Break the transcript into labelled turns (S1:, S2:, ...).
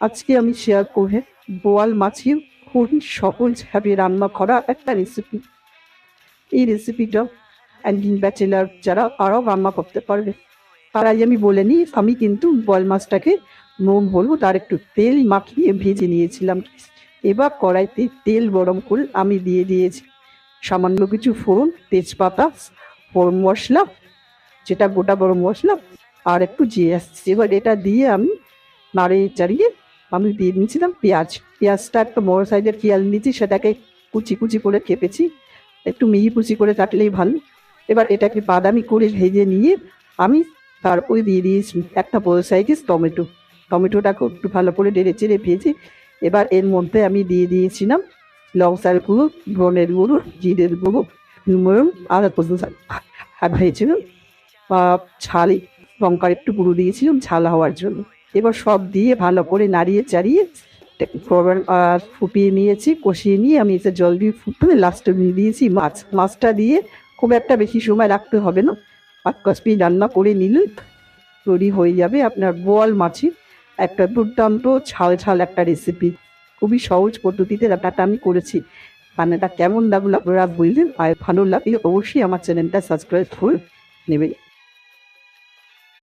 S1: আজকে আমি শেয়ার করবে বোয়াল মাছের খুবই সহজভাবে রান্না করা একটা রেসিপি এই রেসিপিটা একদিন ব্যাচেলার যারা আরও রান্না করতে পারবে। তার আগে আমি বলে নিই, আমি কিন্তু বোয়াল মাছটাকে নুন, হলুদ আর একটু তেল মাখিয়ে ভেজে নিয়েছিলাম। এবার কড়াইতে তেল গরম করে আমি দিয়ে দিয়েছি। সামান্য কিছু ফোড়ন, তেজপাতা, গরম মশলা, যেটা গোটা গরম মশলা, আর একটু জিরে। আসছে এবার এটা দিয়ে আমি নাড়িয়ে চাড়িয়ে আমি দিয়ে নিয়েছিলাম পেঁয়াজ। পেঁয়াজটা একটা বড় সাইজের পেঁয়াজ নিয়েছি, সেটাকে কুচি কুচি করে কেটেছি। একটু মিহি কুচি করে কাটলেই ভালো। এবার এটাকে বাদামি করে ভেজে নিয়ে আমি তারপরে দিয়ে দিয়েছি একটা বড় সাইজের টমেটো। টমেটোটাকে একটু ভালো করে নেড়ে চেড়ে ভেজে এবার এর মধ্যে আমি দিয়ে দিয়েছিলাম লঙ্কার গুঁড়ো, ধনের গুঁড়ো, জিরের গুঁড়ো নুন আর আর ভেজেছিলাম বা ঝালে, লঙ্কার একটু গুঁড়ো দিয়েছিলাম, ঝাল হওয়ার জন্য। এবার সব দিয়ে ভালো করে নাড়িয়ে চাড়িয়ে আর ফুটিয়ে নিয়েছি, কষিয়ে নিয়ে আমি এসে জল দিয়ে ফুটে লাস্টে দিয়ে দিয়েছি মাছ। মাছটা দিয়ে খুব একটা বেশি সময় রাখতে হবে না। আর কষপি রান্না করে নিলে তৈরি হয়ে যাবে আপনার বোয়াল মাছের একটা দুর্দান্ত ছাল ছাল একটা রেসিপি খুবই সহজ পদ্ধতিতে রান্নাটা আমি করেছি। রান্নাটা কেমন লাগল আপনারা বললেন আর ভালো লাগলে অবশ্যই আমার চ্যানেলটা সাবস্ক্রাইব করে নেবেন।